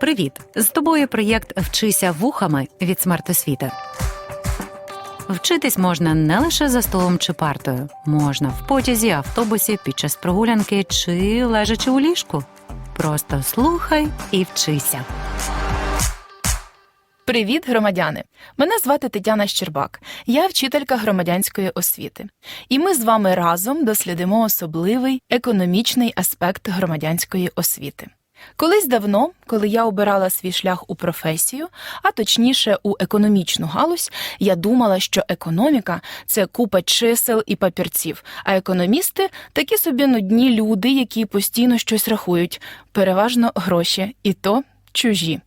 Привіт! З тобою проєкт Вчися вухами від смертосвіти. Вчитись можна не лише за столом чи партою, можна в потязі, автобусі, під час прогулянки чи лежачи у ліжку. Просто слухай і вчися. Привіт, громадяни! Мене звати Тетяна Щербак. Я вчителька громадянської освіти. І ми з вами разом дослідимо особливий економічний аспект громадянської освіти. Колись давно, коли я обирала свій шлях у професію, а точніше у економічну галузь, я думала, що економіка це купа чисел і папірців, а економісти такі собі нудні люди, які постійно щось рахують, переважно гроші, і то чужі.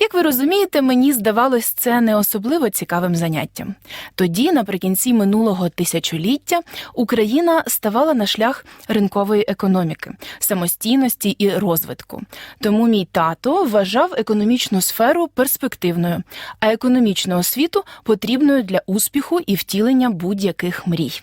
Як ви розумієте, мені здавалось це не особливо цікавим заняттям. Тоді, наприкінці минулого тисячоліття, Україна ставала на шлях ринкової економіки, самостійності і розвитку. Тому мій тато вважав економічну сферу перспективною, а економічну освіту потрібною для успіху і втілення будь-яких мрій.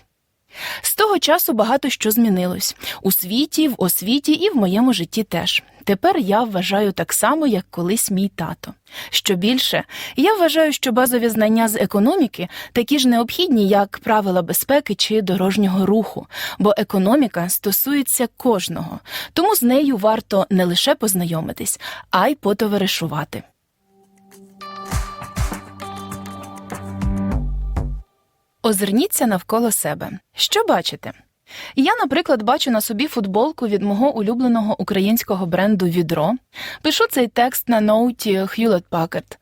З того часу багато що змінилось у світі, в освіті і в моєму житті теж. Тепер я вважаю так само, як колись мій тато. Що більше, я вважаю, що базові знання з економіки такі ж необхідні, як правила безпеки чи дорожнього руху, бо економіка стосується кожного, тому з нею варто не лише познайомитись, а й потоваришувати. Озирніться навколо себе. Що бачите? Я, наприклад, бачу на собі футболку від мого улюбленого українського бренду Відро. Пишу цей текст на ноуті Hewlett Packard.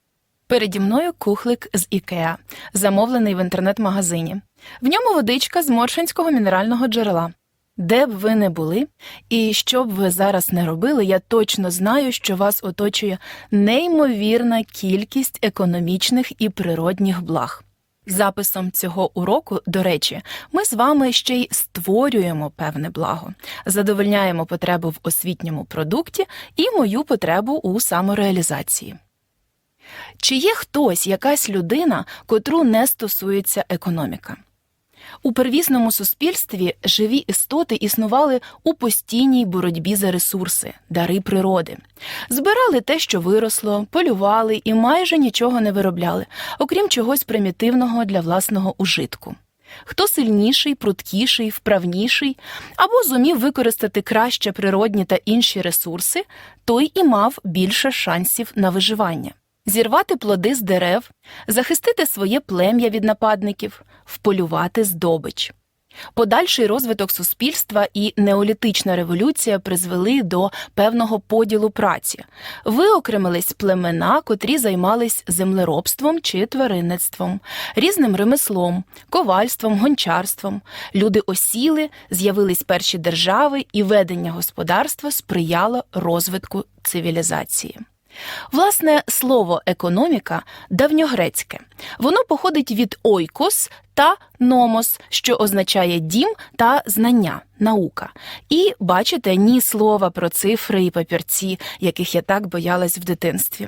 Переді мною кухлик з Ікеа, замовлений в інтернет-магазині. В ньому водичка з Моршинського мінерального джерела. Де б ви не були, і що б ви зараз не робили, я точно знаю, що вас оточує неймовірна кількість економічних і природних благ. Записом цього уроку, до речі, ми з вами ще й створюємо певне благо, задовольняємо потребу в освітньому продукті і мою потребу у самореалізації. Чи є хтось, якась людина, котру не стосується економіка? У первісному суспільстві живі істоти існували у постійній боротьбі за ресурси, дари природи, збирали те, що виросло, полювали і майже нічого не виробляли, окрім чогось примітивного для власного ужитку. Хто сильніший, пруткіший, вправніший або зумів використати краще природні та інші ресурси, той і мав більше шансів на виживання зірвати плоди з дерев, захистити своє плем'я від нападників, вполювати здобич. Подальший розвиток суспільства і неолітична революція призвели до певного поділу праці, виокремились племена, котрі займались землеробством чи тваринництвом, різним ремеслом, ковальством, гончарством. Люди осіли, з'явились перші держави, і ведення господарства сприяло розвитку цивілізації. Власне, слово економіка давньогрецьке. Воно походить від ойкос та номос, що означає дім та знання, наука. І бачите, ні слова про цифри і папірці, яких я так боялась в дитинстві.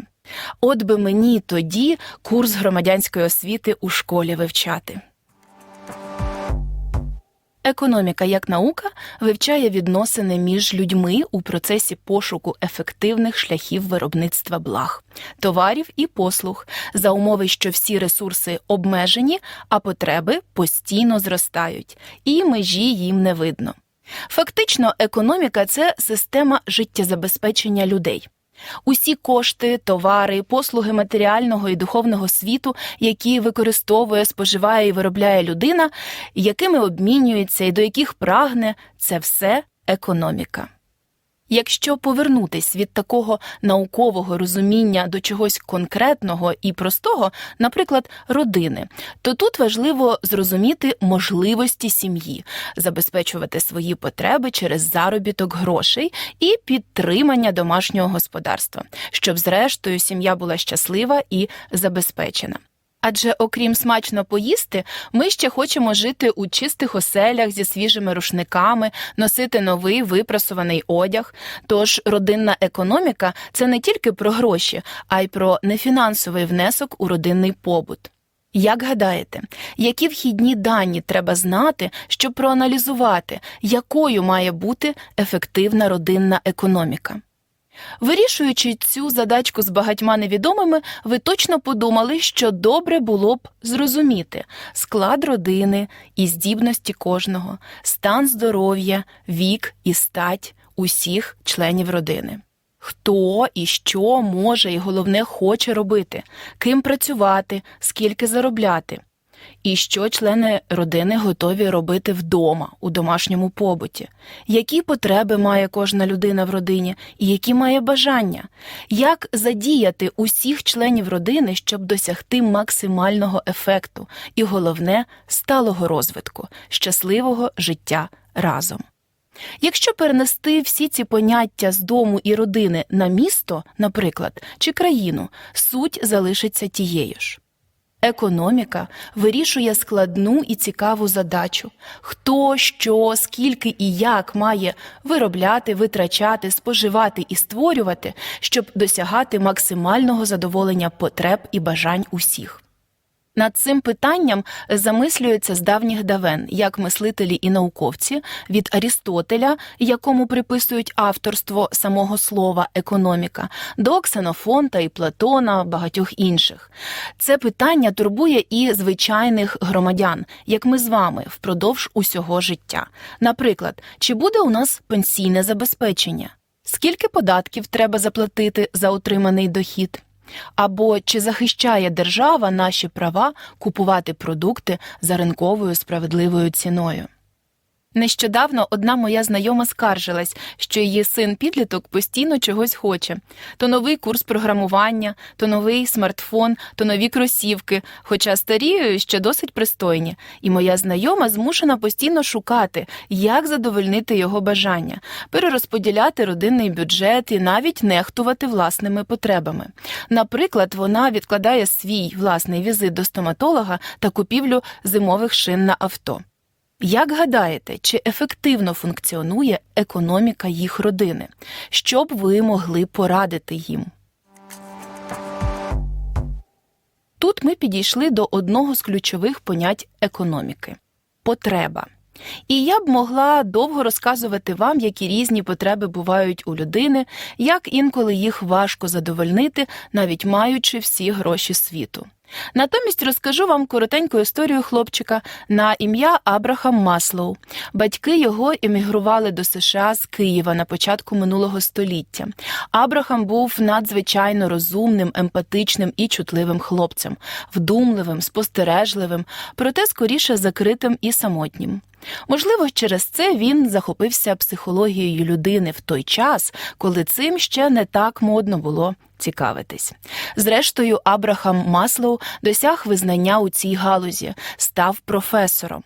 От би мені тоді курс громадянської освіти у школі вивчати. Економіка як наука вивчає відносини між людьми у процесі пошуку ефективних шляхів виробництва благ, товарів і послуг за умови, що всі ресурси обмежені, а потреби постійно зростають, і межі їм не видно. Фактично, економіка це система життєзабезпечення людей. Усі кошти, товари, послуги матеріального і духовного світу, які використовує, споживає і виробляє людина, якими обмінюється і до яких прагне, це все економіка. Якщо повернутись від такого наукового розуміння до чогось конкретного і простого, наприклад, родини, то тут важливо зрозуміти можливості сім'ї, забезпечувати свої потреби через заробіток грошей і підтримання домашнього господарства, щоб, зрештою, сім'я була щаслива і забезпечена. Адже окрім смачно поїсти, ми ще хочемо жити у чистих оселях зі свіжими рушниками, носити новий випрасуваний одяг. Тож родинна економіка це не тільки про гроші, а й про нефінансовий внесок у родинний побут. Як гадаєте, які вхідні дані треба знати, щоб проаналізувати, якою має бути ефективна родинна економіка? Вирішуючи цю задачку з багатьма невідомими, ви точно подумали, що добре було б зрозуміти склад родини і здібності кожного, стан здоров'я, вік і стать усіх членів родини. Хто і що може і головне хоче робити, ким працювати, скільки заробляти, і що члени родини готові робити вдома у домашньому побуті, які потреби має кожна людина в родині і які має бажання, як задіяти усіх членів родини, щоб досягти максимального ефекту і головне сталого розвитку, щасливого життя разом. Якщо перенести всі ці поняття з дому і родини на місто, наприклад, чи країну, суть залишиться тією ж. Економіка вирішує складну і цікаву задачу: хто, що, скільки і як має виробляти, витрачати, споживати і створювати, щоб досягати максимального задоволення потреб і бажань усіх. Над цим питанням замислюються з давніх давен як мислителі і науковці від Арістотеля, якому приписують авторство самого слова економіка, до Ксенофонта і Платона, багатьох інших. Це питання турбує і звичайних громадян, як ми з вами, впродовж усього життя. Наприклад, чи буде у нас пенсійне забезпечення? Скільки податків треба заплатити за отриманий дохід? Або чи захищає держава наші права купувати продукти за ринковою справедливою ціною? Нещодавно одна моя знайома скаржилась, що її син підліток постійно чогось хоче: то новий курс програмування, то новий смартфон, то нові кросівки, хоча старі ще досить пристойні. І моя знайома змушена постійно шукати, як задовольнити його бажання, перерозподіляти родинний бюджет і навіть нехтувати власними потребами. Наприклад, вона відкладає свій власний візит до стоматолога та купівлю зимових шин на авто. Як гадаєте, чи ефективно функціонує економіка їх родини? Що б ви могли порадити їм? Тут ми підійшли до одного з ключових понять економіки потреба. І я б могла довго розказувати вам, які різні потреби бувають у людини, як інколи їх важко задовольнити, навіть маючи всі гроші світу. Натомість розкажу вам коротеньку історію хлопчика на ім'я Абрахам Маслоу. Батьки його емігрували до США з Києва на початку минулого століття. Абрахам був надзвичайно розумним, емпатичним і чутливим хлопцем, вдумливим, спостережливим, проте скоріше закритим і самотнім. Можливо, через це він захопився психологією людини в той час, коли цим ще не так модно було цікавитись. Зрештою, Абрахам Маслоу досяг визнання у цій галузі, став професором.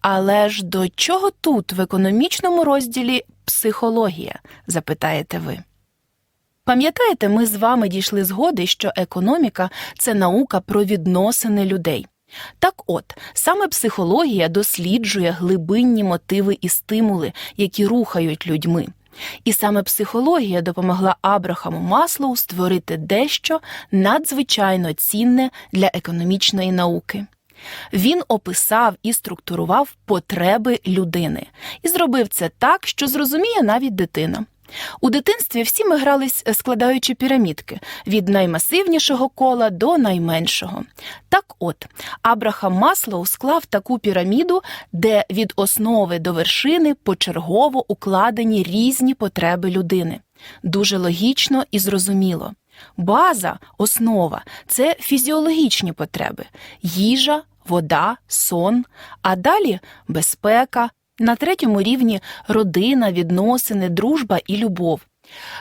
Але ж до чого тут в економічному розділі психологія? запитаєте ви. Пам'ятаєте, ми з вами дійшли згоди, що економіка це наука про відносини людей. Так от, саме психологія досліджує глибинні мотиви і стимули, які рухають людьми. І саме психологія допомогла Абрахаму Маслоу створити дещо надзвичайно цінне для економічної науки. Він описав і структурував потреби людини і зробив це так, що зрозуміє навіть дитина. У дитинстві всі ми грались, складаючи пірамідки від наймасивнішого кола до найменшого. Так от, Абрахам Маслоу склав таку піраміду, де від основи до вершини почергово укладені різні потреби людини. Дуже логічно і зрозуміло. База, основа це фізіологічні потреби: їжа, вода, сон, а далі безпека. На третьому рівні родина, відносини, дружба і любов.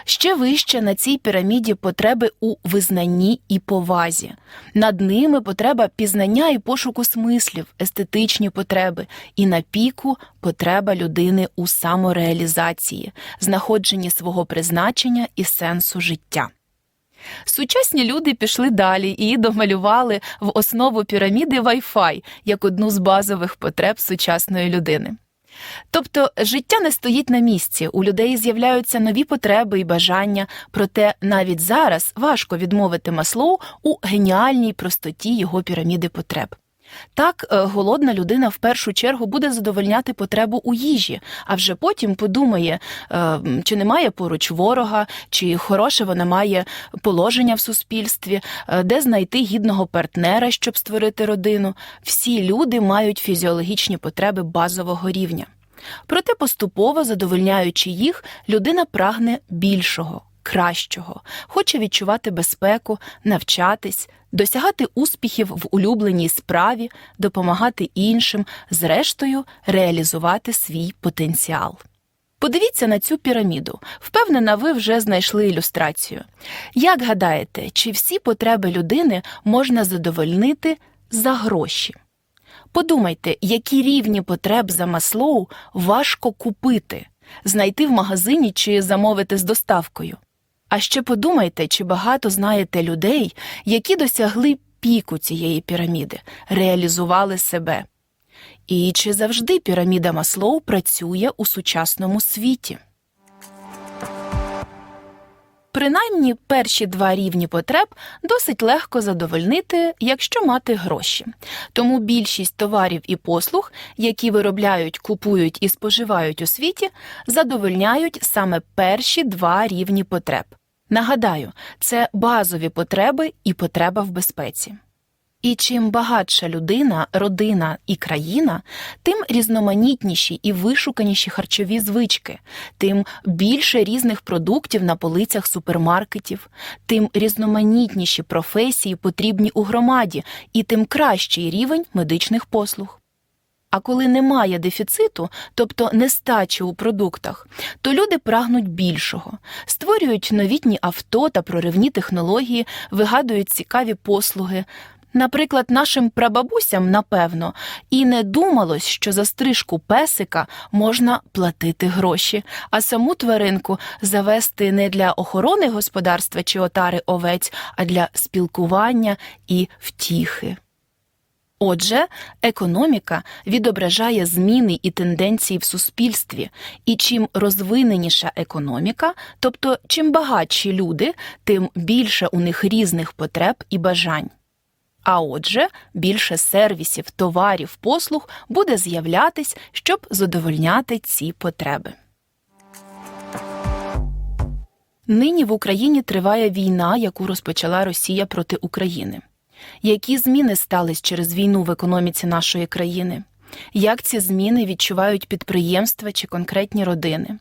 Ще вище на цій піраміді потреби у визнанні і повазі. Над ними потреба пізнання і пошуку смислів, естетичні потреби, і на піку потреба людини у самореалізації, знаходженні свого призначення і сенсу життя. Сучасні люди пішли далі і домалювали в основу піраміди Wi-Fi як одну з базових потреб сучасної людини. Тобто життя не стоїть на місці, у людей з'являються нові потреби і бажання, проте навіть зараз важко відмовити Маслоу у геніальній простоті його піраміди потреб. Так, е, голодна людина в першу чергу буде задовольняти потребу у їжі, а вже потім подумає, е, чи немає поруч ворога, чи хороше вона має положення в суспільстві, е, де знайти гідного партнера, щоб створити родину. Всі люди мають фізіологічні потреби базового рівня. Проте поступово задовольняючи їх, людина прагне більшого, кращого, хоче відчувати безпеку, навчатись, досягати успіхів в улюбленій справі, допомагати іншим, зрештою реалізувати свій потенціал. Подивіться на цю піраміду. Впевнена, ви вже знайшли ілюстрацію. Як гадаєте, чи всі потреби людини можна задовольнити за гроші? Подумайте, які рівні потреб за Маслоу важко купити, знайти в магазині чи замовити з доставкою. А ще подумайте, чи багато знаєте людей, які досягли піку цієї піраміди, реалізували себе. І чи завжди піраміда Маслоу працює у сучасному світі? Принаймні перші два рівні потреб досить легко задовольнити, якщо мати гроші. Тому більшість товарів і послуг, які виробляють, купують і споживають у світі, задовольняють саме перші два рівні потреб. Нагадаю, це базові потреби і потреба в безпеці. І чим багатша людина, родина і країна, тим різноманітніші і вишуканіші харчові звички, тим більше різних продуктів на полицях супермаркетів, тим різноманітніші професії потрібні у громаді, і тим кращий рівень медичних послуг. А коли немає дефіциту, тобто нестачі у продуктах, то люди прагнуть більшого, створюють новітні авто та проривні технології, вигадують цікаві послуги. Наприклад, нашим прабабусям, напевно, і не думалось, що за стрижку песика можна платити гроші, а саму тваринку завести не для охорони господарства чи отари овець, а для спілкування і втіхи. Отже, економіка відображає зміни і тенденції в суспільстві, і чим розвиненіша економіка, тобто чим багатші люди, тим більше у них різних потреб і бажань. А отже, більше сервісів, товарів, послуг буде з'являтись, щоб задовольняти ці потреби. Нині в Україні триває війна, яку розпочала Росія проти України. Які зміни стались через війну в економіці нашої країни? Як ці зміни відчувають підприємства чи конкретні родини?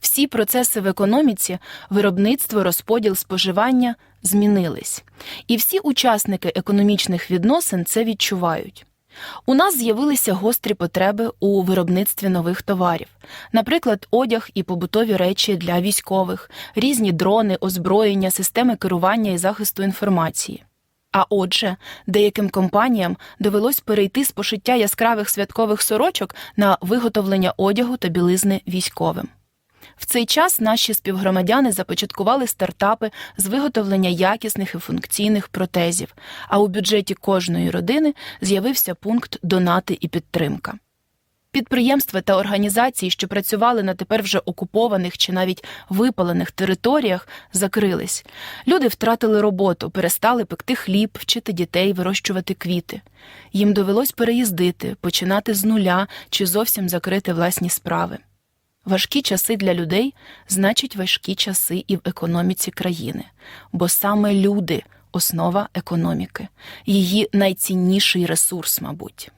Всі процеси в економіці, виробництво, розподіл споживання змінились, і всі учасники економічних відносин це відчувають. У нас з'явилися гострі потреби у виробництві нових товарів, наприклад, одяг і побутові речі для військових, різні дрони, озброєння, системи керування і захисту інформації. А отже, деяким компаніям довелось перейти з пошиття яскравих святкових сорочок на виготовлення одягу та білизни військовим. В цей час наші співгромадяни започаткували стартапи з виготовлення якісних і функційних протезів, а у бюджеті кожної родини з'явився пункт донати і підтримка. Підприємства та організації, що працювали на тепер вже окупованих чи навіть випалених територіях, закрились. Люди втратили роботу, перестали пекти хліб, вчити дітей, вирощувати квіти. Їм довелось переїздити, починати з нуля чи зовсім закрити власні справи. Важкі часи для людей значить важкі часи і в економіці країни, бо саме люди основа економіки, її найцінніший ресурс, мабуть.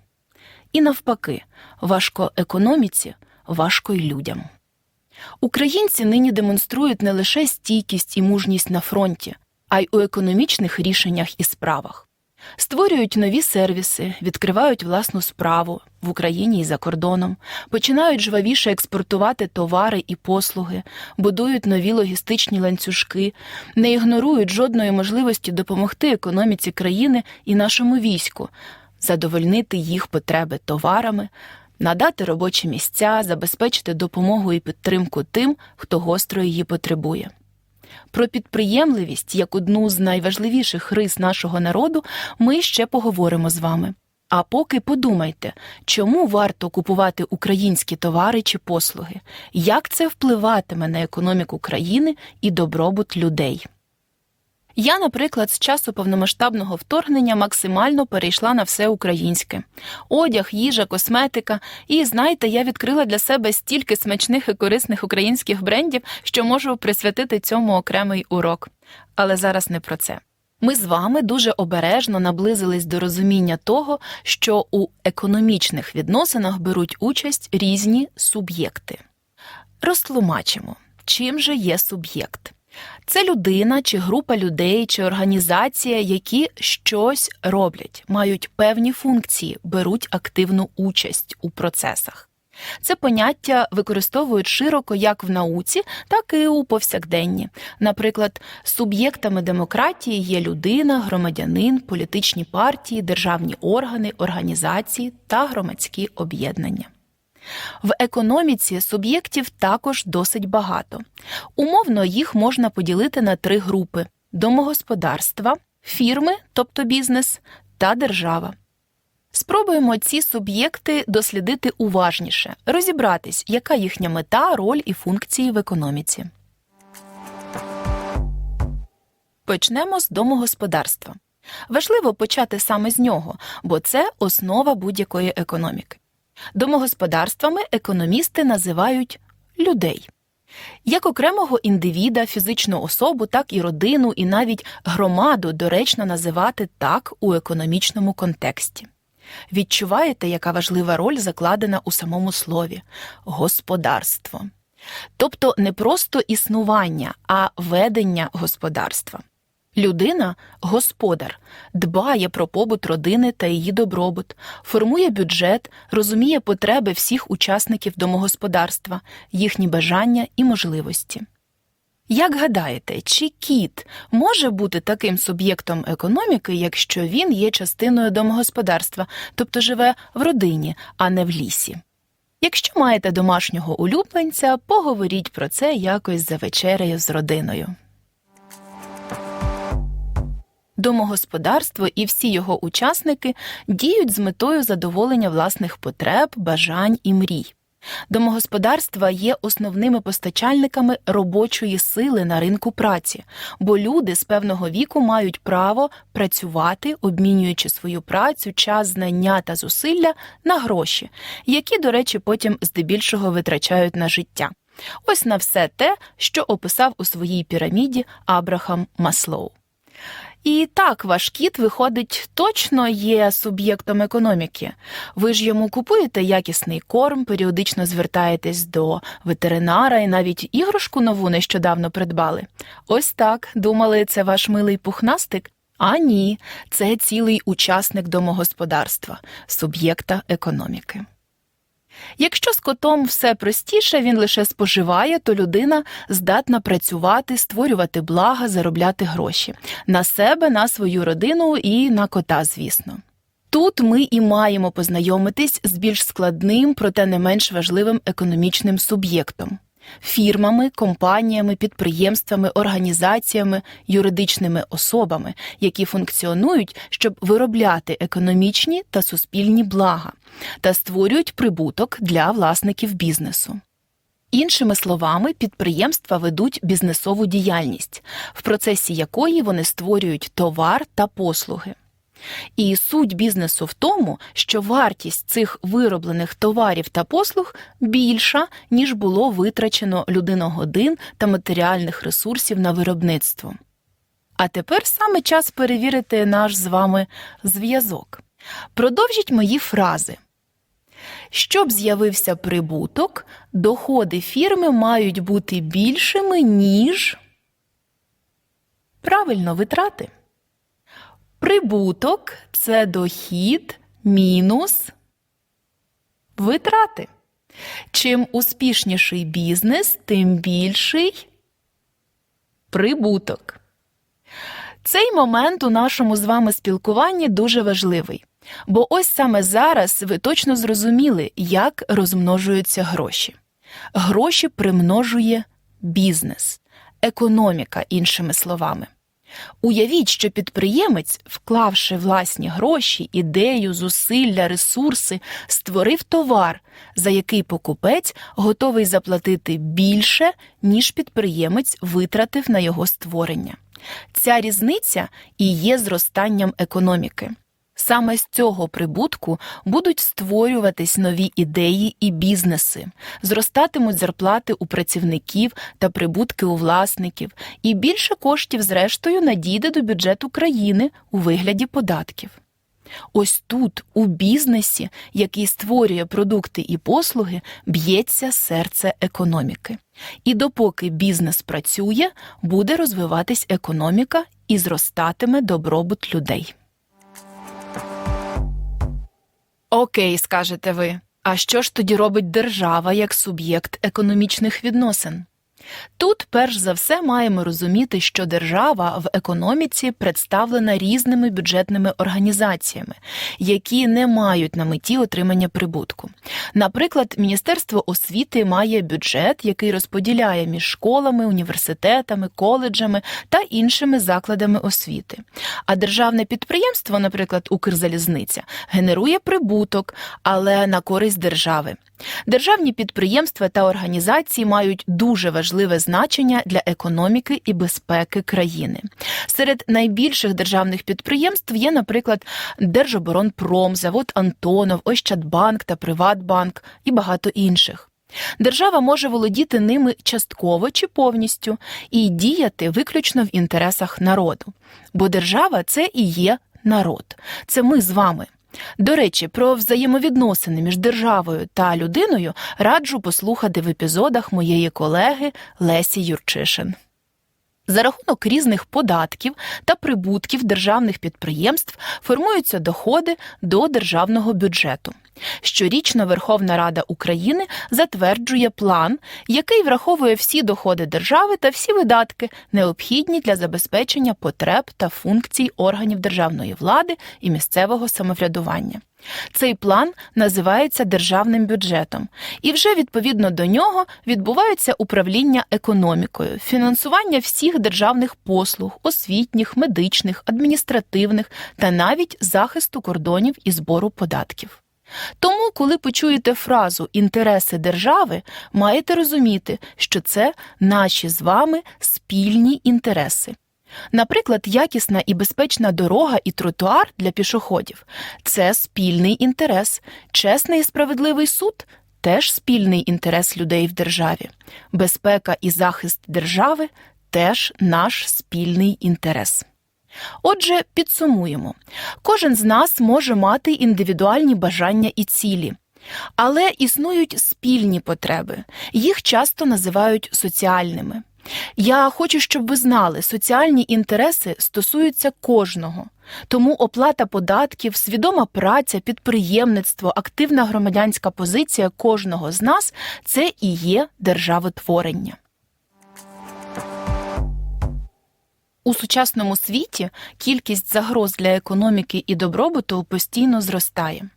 І навпаки, важко економіці, важко й людям. Українці нині демонструють не лише стійкість і мужність на фронті, а й у економічних рішеннях і справах. Створюють нові сервіси, відкривають власну справу в Україні і за кордоном, починають жвавіше експортувати товари і послуги, будують нові логістичні ланцюжки, не ігнорують жодної можливості допомогти економіці країни і нашому війську, задовольнити їх потреби товарами, надати робочі місця, забезпечити допомогу і підтримку тим, хто гостро її потребує. Про підприємливість як одну з найважливіших рис нашого народу ми ще поговоримо з вами. А поки подумайте, чому варто купувати українські товари чи послуги, як це впливатиме на економіку країни і добробут людей. Я, наприклад, з часу повномасштабного вторгнення максимально перейшла на все українське: одяг, їжа, косметика. І знаєте, я відкрила для себе стільки смачних і корисних українських брендів, що можу присвятити цьому окремий урок. Але зараз не про це. Ми з вами дуже обережно наблизились до розуміння того, що у економічних відносинах беруть участь різні суб'єкти. Розтлумачимо, чим же є суб'єкт. Це людина чи група людей чи організація, які щось роблять, мають певні функції, беруть активну участь у процесах. Це поняття використовують широко як в науці, так і у повсякденні. Наприклад, суб'єктами демократії є людина, громадянин, політичні партії, державні органи, організації та громадські об'єднання. В економіці суб'єктів також досить багато. Умовно їх можна поділити на три групи: домогосподарства, фірми, тобто бізнес, та держава. Спробуємо ці суб'єкти дослідити уважніше, розібратись, яка їхня мета, роль і функції в економіці. Почнемо з домогосподарства. Важливо почати саме з нього, бо це основа будь-якої економіки. Домогосподарствами економісти називають людей. Як окремого індивіда, фізичну особу, так і родину, і навіть громаду доречно називати так у економічному контексті. Відчуваєте, яка важлива роль закладена у самому слові господарство. Тобто не просто існування, а ведення господарства. Людина господар, дбає про побут родини та її добробут, формує бюджет, розуміє потреби всіх учасників домогосподарства, їхні бажання і можливості. Як гадаєте, чи кіт може бути таким суб'єктом економіки, якщо він є частиною домогосподарства, тобто живе в родині, а не в лісі? Якщо маєте домашнього улюбленця, поговоріть про це якось за вечерею з родиною. Домогосподарство і всі його учасники діють з метою задоволення власних потреб, бажань і мрій. Домогосподарства є основними постачальниками робочої сили на ринку праці, бо люди з певного віку мають право працювати, обмінюючи свою працю, час, знання та зусилля на гроші, які, до речі, потім здебільшого витрачають на життя. Ось на все те, що описав у своїй піраміді Абрахам Маслоу. І так, ваш кіт, виходить, точно є суб'єктом економіки. Ви ж йому купуєте якісний корм, періодично звертаєтесь до ветеринара і навіть іграшку нову нещодавно придбали. Ось так, думали, це ваш милий пухнастик? А ні, це цілий учасник домогосподарства, суб'єкта економіки. Якщо з котом все простіше, він лише споживає, то людина здатна працювати, створювати блага, заробляти гроші на себе, на свою родину і на кота, звісно. Тут ми і маємо познайомитись з більш складним, проте не менш важливим економічним суб'єктом фірмами, компаніями, підприємствами, організаціями, юридичними особами, які функціонують, щоб виробляти економічні та суспільні блага та створюють прибуток для власників бізнесу. Іншими словами, підприємства ведуть бізнесову діяльність, в процесі якої вони створюють товар та послуги. І суть бізнесу в тому, що вартість цих вироблених товарів та послуг більша, ніж було витрачено людиногодин та матеріальних ресурсів на виробництво. А тепер саме час перевірити наш з вами зв'язок. Продовжіть мої фрази. Щоб з'явився прибуток, доходи фірми мають бути більшими, ніж правильно витрати. Прибуток це дохід мінус витрати. Чим успішніший бізнес, тим більший прибуток. Цей момент у нашому з вами спілкуванні дуже важливий, бо ось саме зараз ви точно зрозуміли, як розмножуються гроші. Гроші примножує бізнес, економіка, іншими словами. Уявіть, що підприємець, вклавши власні гроші, ідею, зусилля, ресурси, створив товар, за який покупець готовий заплатити більше, ніж підприємець витратив на його створення. Ця різниця і є зростанням економіки. Саме з цього прибутку будуть створюватись нові ідеї і бізнеси, зростатимуть зарплати у працівників та прибутки у власників, і більше коштів, зрештою, надійде до бюджету країни у вигляді податків. Ось тут, у бізнесі, який створює продукти і послуги, б'ється серце економіки. І допоки бізнес працює, буде розвиватись економіка і зростатиме добробут людей. Окей, скажете ви. А що ж тоді робить держава як суб'єкт економічних відносин? Тут, перш за все, маємо розуміти, що держава в економіці представлена різними бюджетними організаціями, які не мають на меті отримання прибутку. Наприклад, Міністерство освіти має бюджет, який розподіляє між школами, університетами, коледжами та іншими закладами освіти. А державне підприємство, наприклад, Укрзалізниця, генерує прибуток, але на користь держави. Державні підприємства та організації мають дуже важливе значення для економіки і безпеки країни. Серед найбільших державних підприємств є, наприклад, Держоборонпром, завод Антонов, Ощадбанк та Приватбанк і багато інших. Держава може володіти ними частково чи повністю і діяти виключно в інтересах народу. Бо держава це і є народ, це ми з вами. До речі, про взаємовідносини між державою та людиною раджу послухати в епізодах моєї колеги Лесі Юрчишин. За рахунок різних податків та прибутків державних підприємств формуються доходи до державного бюджету. Щорічно Верховна Рада України затверджує план, який враховує всі доходи держави та всі видатки, необхідні для забезпечення потреб та функцій органів державної влади і місцевого самоврядування. Цей план називається державним бюджетом, і вже відповідно до нього відбувається управління економікою, фінансування всіх державних послуг, освітніх, медичних, адміністративних та навіть захисту кордонів і збору податків. Тому, коли почуєте фразу інтереси держави, маєте розуміти, що це наші з вами спільні інтереси. Наприклад, якісна і безпечна дорога і тротуар для пішоходів це спільний інтерес, чесний і справедливий суд теж спільний інтерес людей в державі, безпека і захист держави теж наш спільний інтерес. Отже, підсумуємо: кожен з нас може мати індивідуальні бажання і цілі. Але існують спільні потреби, їх часто називають соціальними. Я хочу, щоб ви знали, соціальні інтереси стосуються кожного. Тому оплата податків, свідома праця, підприємництво, активна громадянська позиція кожного з нас це і є державотворення. У сучасному світі кількість загроз для економіки і добробуту постійно зростає.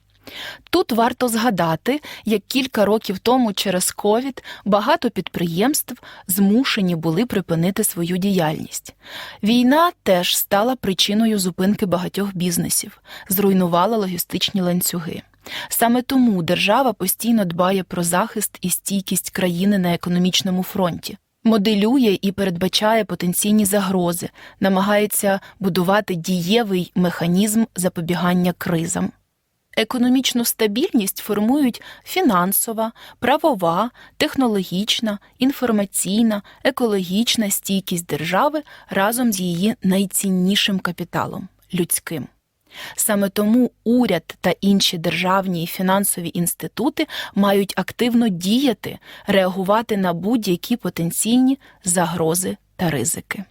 Тут варто згадати, як кілька років тому через ковід багато підприємств змушені були припинити свою діяльність. Війна теж стала причиною зупинки багатьох бізнесів, зруйнувала логістичні ланцюги. Саме тому держава постійно дбає про захист і стійкість країни на економічному фронті. Моделює і передбачає потенційні загрози, намагається будувати дієвий механізм запобігання кризам. Економічну стабільність формують фінансова, правова, технологічна, інформаційна, екологічна стійкість держави разом з її найціннішим капіталом людським. Саме тому уряд та інші державні і фінансові інститути мають активно діяти, реагувати на будь-які потенційні загрози та ризики.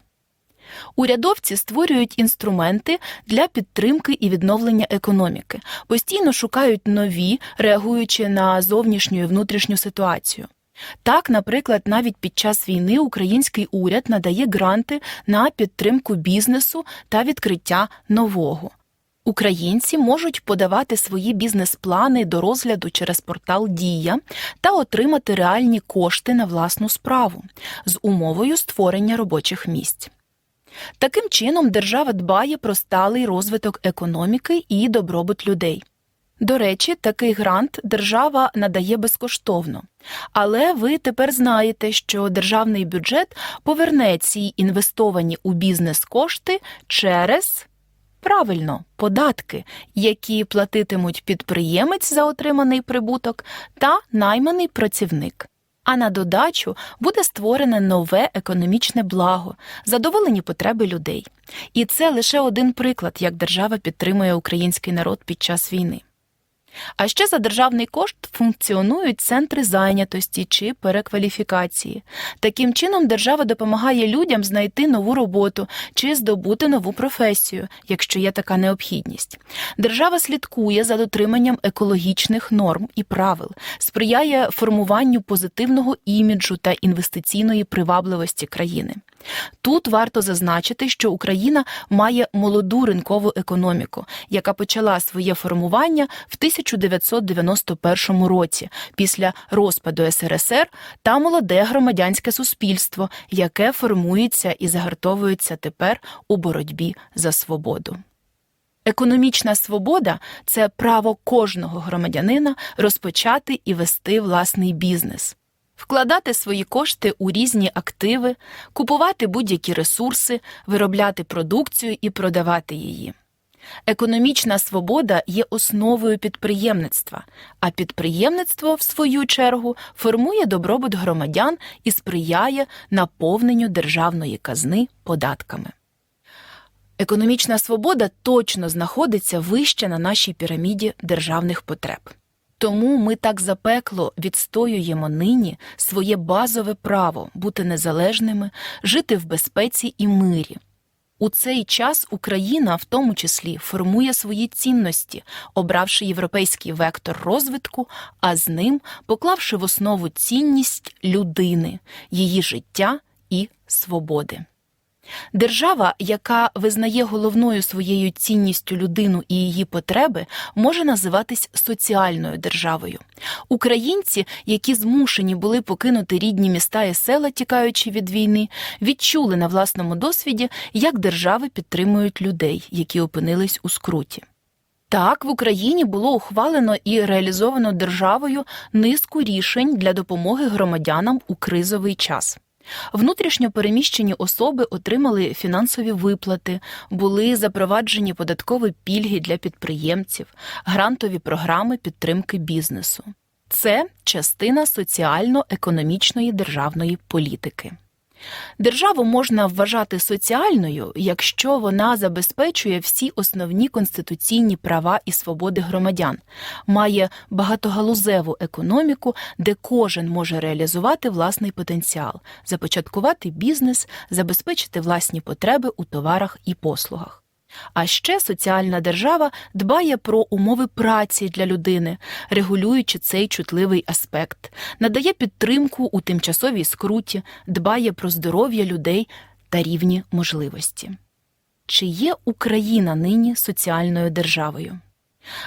Урядовці створюють інструменти для підтримки і відновлення економіки, постійно шукають нові, реагуючи на зовнішню і внутрішню ситуацію. Так, наприклад, навіть під час війни український уряд надає гранти на підтримку бізнесу та відкриття нового. Українці можуть подавати свої бізнес-плани до розгляду через портал Дія та отримати реальні кошти на власну справу з умовою створення робочих місць. Таким чином, держава дбає про сталий розвиток економіки і добробут людей. До речі, такий грант держава надає безкоштовно. Але ви тепер знаєте, що державний бюджет поверне ці інвестовані у бізнес кошти через правильно податки, які платитимуть підприємець за отриманий прибуток та найманий працівник. А на додачу буде створене нове економічне благо, задоволені потреби людей. І це лише один приклад, як держава підтримує український народ під час війни. А ще за державний кошт функціонують центри зайнятості чи перекваліфікації. Таким чином, держава допомагає людям знайти нову роботу чи здобути нову професію, якщо є така необхідність. Держава слідкує за дотриманням екологічних норм і правил, сприяє формуванню позитивного іміджу та інвестиційної привабливості країни. Тут варто зазначити, що Україна має молоду ринкову економіку, яка почала своє формування в 1991 році після розпаду СРСР та молоде громадянське суспільство, яке формується і загартовується тепер у боротьбі за свободу. Економічна свобода це право кожного громадянина розпочати і вести власний бізнес вкладати свої кошти у різні активи, купувати будь-які ресурси, виробляти продукцію і продавати її. Економічна свобода є основою підприємництва, а підприємництво, в свою чергу, формує добробут громадян і сприяє наповненню державної казни податками. Економічна свобода точно знаходиться вище на нашій піраміді державних потреб. Тому ми так запекло відстоюємо нині своє базове право бути незалежними, жити в безпеці і мирі. У цей час Україна в тому числі формує свої цінності, обравши європейський вектор розвитку, а з ним поклавши в основу цінність людини, її життя і свободи. Держава, яка визнає головною своєю цінністю людину і її потреби, може називатись соціальною державою. Українці, які змушені були покинути рідні міста і села, тікаючи від війни, відчули на власному досвіді, як держави підтримують людей, які опинились у скруті. Так, в Україні було ухвалено і реалізовано державою низку рішень для допомоги громадянам у кризовий час. Внутрішньо переміщені особи отримали фінансові виплати, були запроваджені податкові пільги для підприємців, грантові програми підтримки бізнесу. Це частина соціально-економічної державної політики. Державу можна вважати соціальною, якщо вона забезпечує всі основні конституційні права і свободи громадян, має багатогалузеву економіку, де кожен може реалізувати власний потенціал, започаткувати бізнес, забезпечити власні потреби у товарах і послугах. А ще соціальна держава дбає про умови праці для людини, регулюючи цей чутливий аспект, надає підтримку у тимчасовій скруті, дбає про здоров'я людей та рівні можливості. Чи є Україна нині соціальною державою?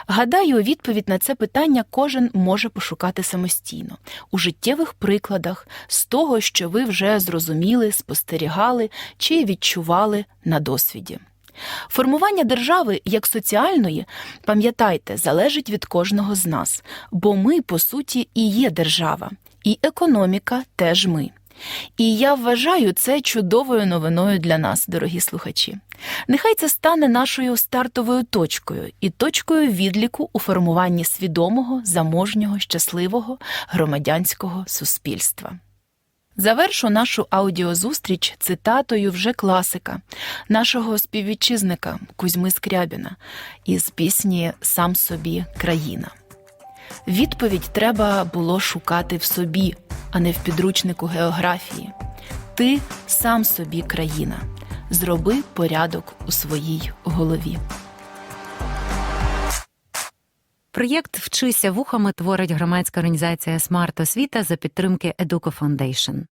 Гадаю, відповідь на це питання кожен може пошукати самостійно у життєвих прикладах з того, що ви вже зрозуміли, спостерігали чи відчували на досвіді. Формування держави як соціальної, пам'ятайте, залежить від кожного з нас, бо ми, по суті, і є держава, і економіка теж ми. І я вважаю це чудовою новиною для нас, дорогі слухачі. Нехай це стане нашою стартовою точкою і точкою відліку у формуванні свідомого, заможнього, щасливого громадянського суспільства. Завершу нашу аудіозустріч цитатою вже класика, нашого співвітчизника Кузьми Скрябіна із пісні Сам собі країна. Відповідь треба було шукати в собі, а не в підручнику географії. Ти сам собі країна. Зроби порядок у своїй голові. Проєкт Вчися вухами творить громадська організація Смарт Освіта за підтримки Educo Foundation.